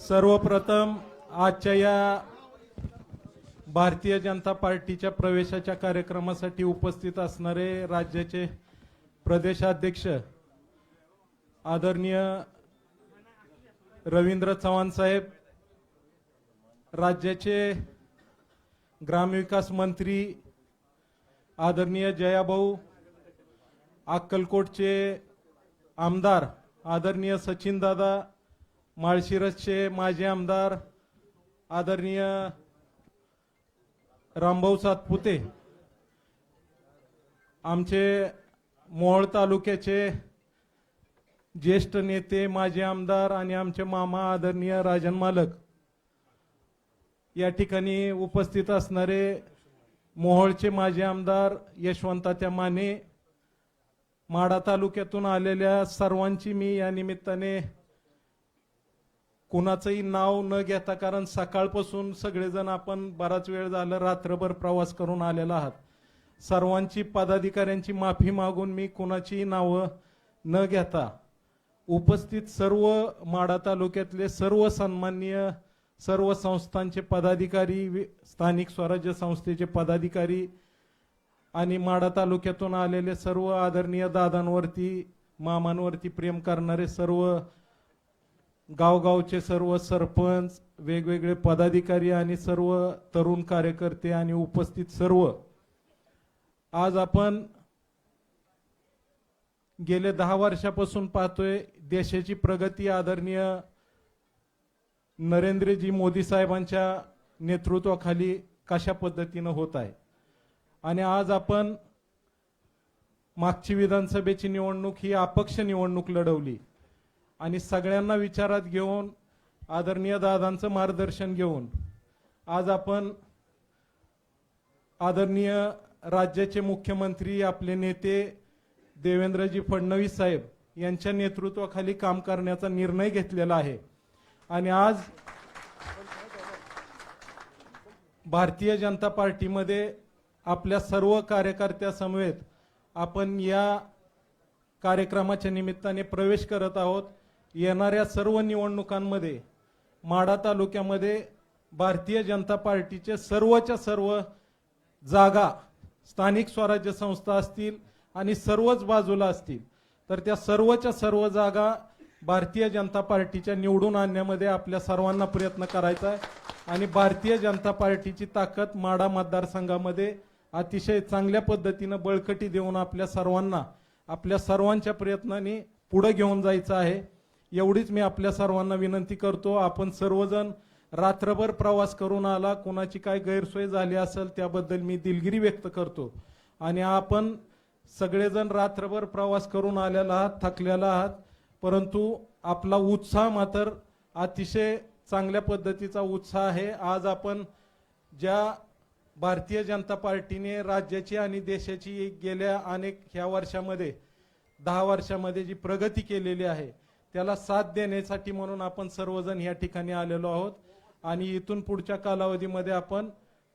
सर्वप्रथम आजच्या या भारतीय जनता पार्टीच्या प्रवेशाच्या कार्यक्रमासाठी उपस्थित असणारे राज्याचे प्रदेशाध्यक्ष आदरणीय रवींद्र चव्हाण साहेब राज्याचे ग्रामविकास मंत्री आदरणीय जयाभाऊ अक्कलकोटचे आमदार आदरणीय सचिनदादा माळशिरसचे माजी आमदार आदरणीय रामभाऊ सातपुते आमचे मोहोळ तालुक्याचे ज्येष्ठ नेते माजी आमदार आणि आमचे मामा आदरणीय राजन मालक या ठिकाणी उपस्थित असणारे मोहोळचे माजी आमदार यशवंतात्या माने माडा तालुक्यातून आलेल्या सर्वांची मी या निमित्ताने कुणाचंही नाव न घेता कारण सकाळपासून सगळेजण आपण बराच वेळ झालं रात्रभर प्रवास करून आलेला आहात. सर्वांची पदाधिकाऱ्यांची माफी मागून मी कुणाचीही नावं न घेता उपस्थित सर्व माडा तालुक्यातले सर्व सन्माननीय सर्व संस्थांचे पदाधिकारी स्थानिक स्वराज्य संस्थेचे पदाधिकारी आणि माडा तालुक्यातून आलेले सर्व आदरणीय दादांवरती मामांवरती प्रेम करणारे सर्व गावगावचे सर्व सरपंच वेगवेगळे पदाधिकारी आणि सर्व तरुण कार्यकर्ते आणि उपस्थित सर्व. आज आपण गेले दहा वर्षापासून पाहतोय देशाची प्रगती आदरणीय नरेंद्रजी मोदी साहेबांच्या नेतृत्वाखाली कशा पद्धतीनं होत आहे. आणि आज आपण मागची विधानसभेची निवडणूक ही अपक्ष निवडणूक लढवली. आणि सगळ्यांना विचारात घेऊन आदरणीय दादांचं मार्गदर्शन घेऊन आज आपण आदरणीय राज्याचे मुख्यमंत्री आपले नेते देवेंद्रजी फडणवीस साहेब यांच्या नेतृत्वाखाली काम करण्याचा निर्णय घेतलेला आहे. आणि आज भारतीय जनता पार्टीमध्ये आपल्या सर्व कार्यकर्त्यासमवेत आपण या कार्यक्रमाच्या निमित्ताने प्रवेश करत आहोत. येणाऱ्या सर्व निवडणुकांमध्ये माढा तालुक्यामध्ये भारतीय जनता पार्टीचे सर्वच्या सर्व जागा स्थानिक स्वराज्य संस्था असतील आणि सर्वच बाजूला असतील तर त्या सर्वच्या सर्व जागा भारतीय जनता पार्टीच्या निवडून आणण्यामध्ये आपल्या सर्वांना प्रयत्न करायचा आहे. आणि भारतीय जनता पार्टीची ताकद माडा मतदारसंघामध्ये अतिशय चांगल्या पद्धतीनं बळकटी देऊन आपल्या सर्वांना आपल्या सर्वांच्या प्रयत्नांनी पुढे घेऊन जायचं आहे. एवढीच मी आपल्या सर्वांना विनंती करतो. आपण सर्वजण रात्रभर प्रवास करून आला कोणाची काय गैरसोय झाली असेल त्याबद्दल मी दिलगिरी व्यक्त करतो. आणि आपण सगळेजण रात्रभर प्रवास करून आलेला आहात थकलेला आहात परंतु आपला उत्साह मात्र अतिशय चांगल्या पद्धतीचा उत्साह आहे. आज आपण ज्या भारतीय जनता पार्टीने राज्याची आणि देशाची गेल्या अनेक ह्या वर्षामध्ये दहा वर्षामध्ये जी प्रगती केलेली आहे त्याला साथ देण्यासाठी म्हणून आपण सर्वजण या ठिकाणी आलेलो आहोत. आणि इथून पुढच्या कालावधीमध्ये आपण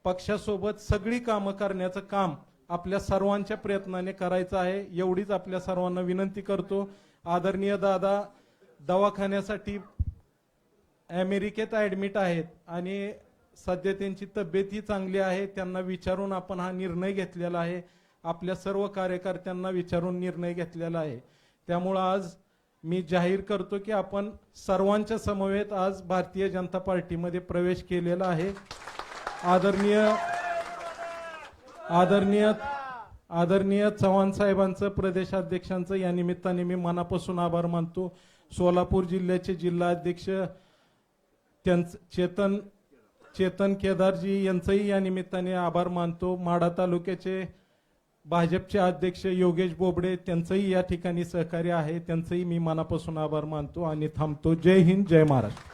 पक्षासोबत सगळी कामं करण्याचं काम आपल्या सर्वांच्या प्रयत्नाने करायचं आहे. एवढीच आपल्या सर्वांना विनंती करतो. आदरणीय दादा दवाखान्यासाठी अमेरिकेत ऍडमिट आहेत आणि सध्या त्यांची तब्येतही चांगली आहे. त्यांना विचारून आपण हा निर्णय घेतलेला आहे. आपल्या सर्व कार्यकर्त्यांना विचारून निर्णय घेतलेला आहे. त्यामुळं आज मी जाहीर करतो की आपण सर्वांच्या समवेत आज भारतीय जनता पार्टीमध्ये प्रवेश केलेला आहे. आदरणीय आदरणीय आदरणीय चव्हाण साहेबांचं प्रदेशाध्यक्षांचं या निमित्ताने मी मनापासून आभार मानतो. सोलापूर जिल्ह्याचे जिल्हाध्यक्ष त्यांचं चेतन चेतन केदारजी यांचंही या निमित्ताने आभार मानतो. माढा तालुक्याचे भाजपचे अध्यक्ष योगेश बोबडे त्यांचंही या ठिकाणी सहकार्य आहे. त्यांचंही मी मनापासून आभार मानतो आणि थांबतो. जय हिंद जय महाराष्ट्र.